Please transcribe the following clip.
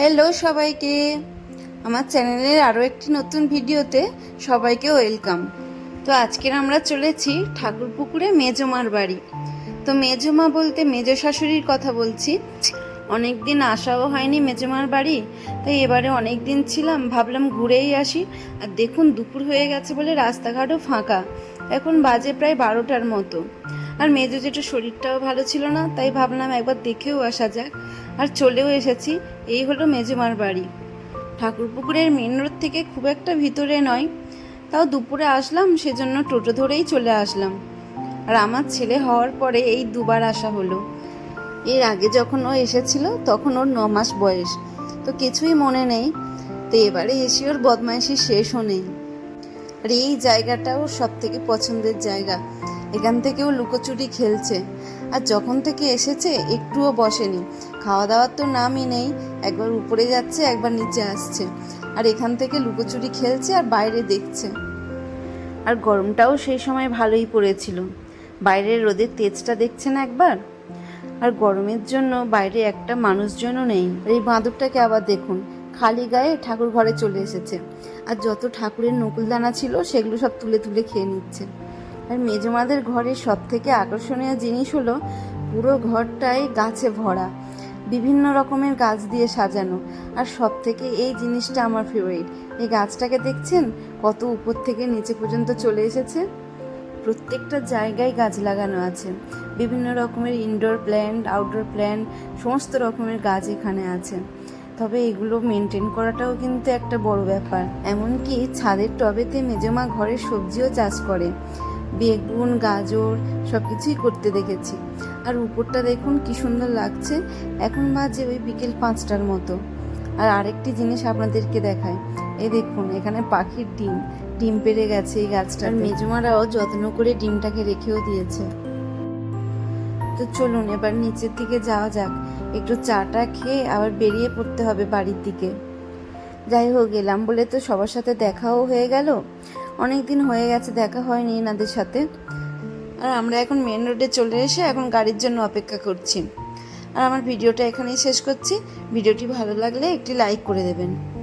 Hello সবাইকে। আমার চ্যানেলের আরও একটি নতুন ভিডিওতে সবাইকে ওয়েলকাম। তো আজকের আমরা চলেছি ঠাকুরপুকুরে মেজমার বাড়ি। তো মেজমা বলতে মেজ শাশুড়ির কথা বলছি। অনেক দিন আসাও হয়নি মেজমার বাড়ি, তাই এবারে অনেক দিন ছিলাম, ভাবলাম ঘুরেই আসি। আর দেখুন দুপুর হয়ে গেছে বলে রাস্তাঘাটও ফাঁকা। এখন বাজে প্রায় বারোটার মতো। আর মেজো যেটা শরীরটাও ভালো ছিল না, তাই ভাবলাম একবার দেখেও আসা যাক। আর চলেও এসেছি, এই হলো মেজমার বাড়ি। ঠাকুরপুকুরের মেন রোড থেকে খুব একটা ভিতরে নয়, তাও দুপুরে আসলাম, সেজন্য টোটো ধরেই চলে আসলাম। আর আমার ছেলে হওয়ার পরে এই দুবার আসা হলো। এর আগে যখন ও এসেছিল, তখন ওর ন মাস বয়স। তো কিছুই মনে নেই, তো এবারে এসে ওর বদমাইশি শেষও নেই। আর এই জায়গাটা ওর সব থেকে পছন্দের জায়গা। এখান থেকেও লুকোচুরি খেলছে। আর যখন থেকে এসেছে, একটুও বসেনি। খাওয়া দাওয়ার তো নামই নেই। একবার উপরে যাচ্ছে, একবার নিচে আসছে। আর এখান থেকে লুকোচুরি খেলছে আর বাইরে দেখছে। আর গরমটাও সেই সময় ভালোই পড়েছিল। বাইরের রোদের তেজটা দেখছেন একবার? আর গরমের জন্য বাইরে একটা মানুষজনও নেই। এই বাঁদরটাকে আবার দেখুন। খালি গায়ে ঠাকুর ঘরে চলে এসেছে। আর যত ঠাকুরের নকুলদানা ছিল, সেগুলো সব তুলে তুলে খেয়ে নিচ্ছে। আর মেজমাদের ঘরের সব থেকে আকর্ষণীয় জিনিস হলো পুরো ঘরটাই গাছে ভরা, বিভিন্ন রকমের গাছ দিয়ে সাজানো। আর সব থেকে এই জিনিসটা আমার ফেভারিট এই গাছটাকে দেখছেন? কত উপর থেকে নিচে পর্যন্ত চলে এসেছে। প্রত্যেকটা জায়গায় গাছ লাগানো আছে। বিভিন্ন রকমের ইনডোর প্ল্যান্ট আউটডোর প্ল্যান্ট সমস্ত রকমের গাছ এখানে আছে। তবে এগুলো মেনটেন করাটাও কিন্তু একটা বড় ব্যাপার। এমনকি ছাদের টবেতে মেজমা ঘরের সবজিও চাষ করে। বেগুন, গাজর সব কিছুই করতে দেখেছি। আর উপরটা দেখুন কি সুন্দর লাগছে। এখন বাজে ওই বিকেল পাঁচটার মতো। আর আরেকটি জিনিস আপনাদেরকে দেখায় এই দেখুন, এখানে পাখির ডিম। ডিম পেড়ে গেছে এই গাছটার মেজমারাও যত্ন করে ডিমটাকে রেখেও দিয়েছে। তো চলুন, এবার নিচের দিকে যাওয়া যাক। একটু চাটা খেয়ে আবার বেরিয়ে পড়তে হবে বাড়ির দিকে। যাই হোক গেলাম বলে তো সবার সাথে দেখাও হয়ে গেল। অনেক দিন হয়ে গেছে, দেখা হয়নি এনাদের সাথে। আর আমরা এখন মেন রোডে চলে এসে এখন গাড়ির জন্য অপেক্ষা করছি। আর আমার ভিডিওটা এখানেই শেষ করছি। ভিডিওটি ভালো লাগলে একটি লাইক করে দেবেন।